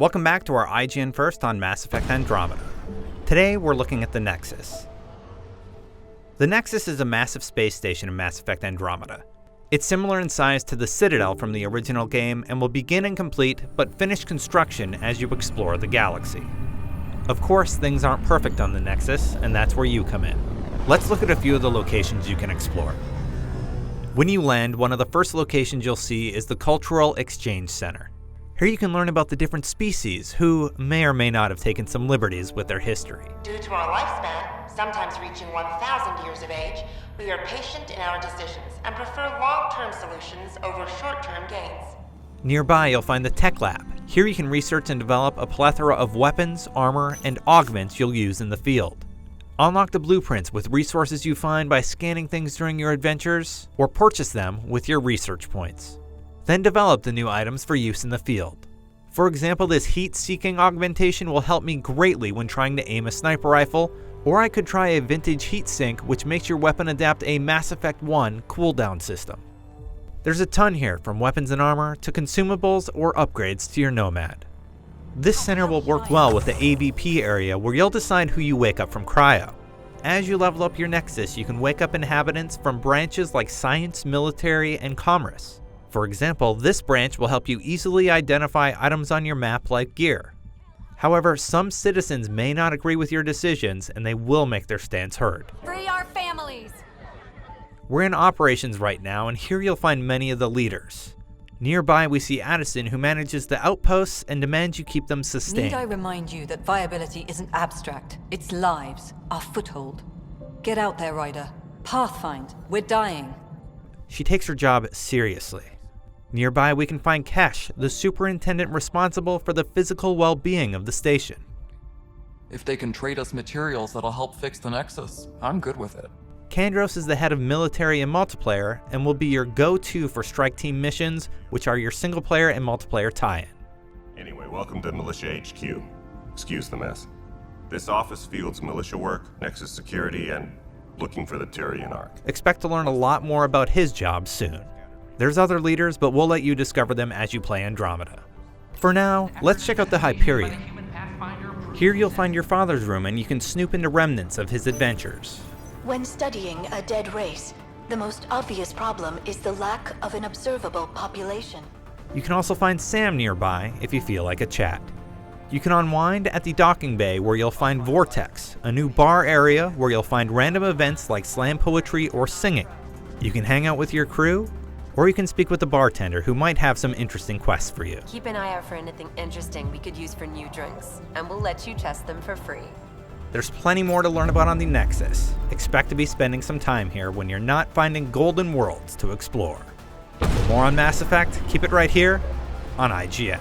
Welcome back to our IGN First on Mass Effect Andromeda. Today we're looking at the Nexus. The Nexus is a massive space station in Mass Effect Andromeda. It's similar in size to the Citadel from the original game and will begin and complete but finish construction as you explore the galaxy. Of course, things aren't perfect on the Nexus, and that's where you come in. Let's look at a few of the locations you can explore. When you land, one of the first locations you'll see is the Cultural Exchange Center. Here you can learn about the different species who may or may not have taken some liberties with their history. Due to our lifespan, sometimes reaching 1,000 years of age, we are patient in our decisions and prefer long term solutions over short term gains. Nearby, you'll find the Tech Lab. Here you can research and develop a plethora of weapons, armor, and augments you'll use in the field. Unlock the blueprints with resources you find by scanning things during your adventures, or purchase them with your research points. Then develop the new items for use in the field. For example, this heat seeking augmentation will help me greatly when trying to aim a sniper rifle, or I could try a vintage heat sink which makes your weapon adapt a Mass Effect 1 cooldown system. There's a ton here, from weapons and armor to consumables or upgrades to your Nomad. This center will work well with the AVP area where you'll decide who you wake up from cryo. As you level up your Nexus, you can wake up inhabitants from branches like Science, Military, and Commerce. For example, this branch will help you easily identify items on your map like gear. However, some citizens may not agree with your decisions and they will make their stance heard. Free our families! We're in operations right now, and here you'll find many of the leaders. Nearby, we see Addison, who manages the outposts and demands you keep them sustained. Need I remind you that viability isn't abstract? It's lives, our foothold. Get out there, Ryder. Pathfind. We're dying. She takes her job seriously. Nearby, we can find Kesh, the superintendent responsible for the physical well being of the station. If they can trade us materials that'll help fix the Nexus, I'm good with it. Kandros is the head of military and multiplayer and will be your go to for strike team missions, which are your single player and multiplayer tie in. Anyway, welcome to Militia HQ. Excuse the mess. This office fields militia work, Nexus security, and looking for the Turian Ark. Expect to learn a lot more about his job soon. There's other leaders, but we'll let you discover them as you play Andromeda. For now, let's check out the Hyperion. Here you'll find your father's room and you can snoop into remnants of his adventures. When studying a dead race, the most obvious problem is the lack of an observable population. You can also find Sam nearby if you feel like a chat. You can unwind at the docking bay where you'll find Vortex, a new bar area where you'll find random events like slam poetry or singing. You can hang out with your crew, or you can speak with the bartender who might have some interesting quests for you. Keep an eye out for anything interesting we could use for new drinks, and we'll let you test them for free. There's plenty more to learn about on the Nexus. Expect to be spending some time here when you're not finding golden worlds to explore. For more on Mass Effect, keep it right here on IGN.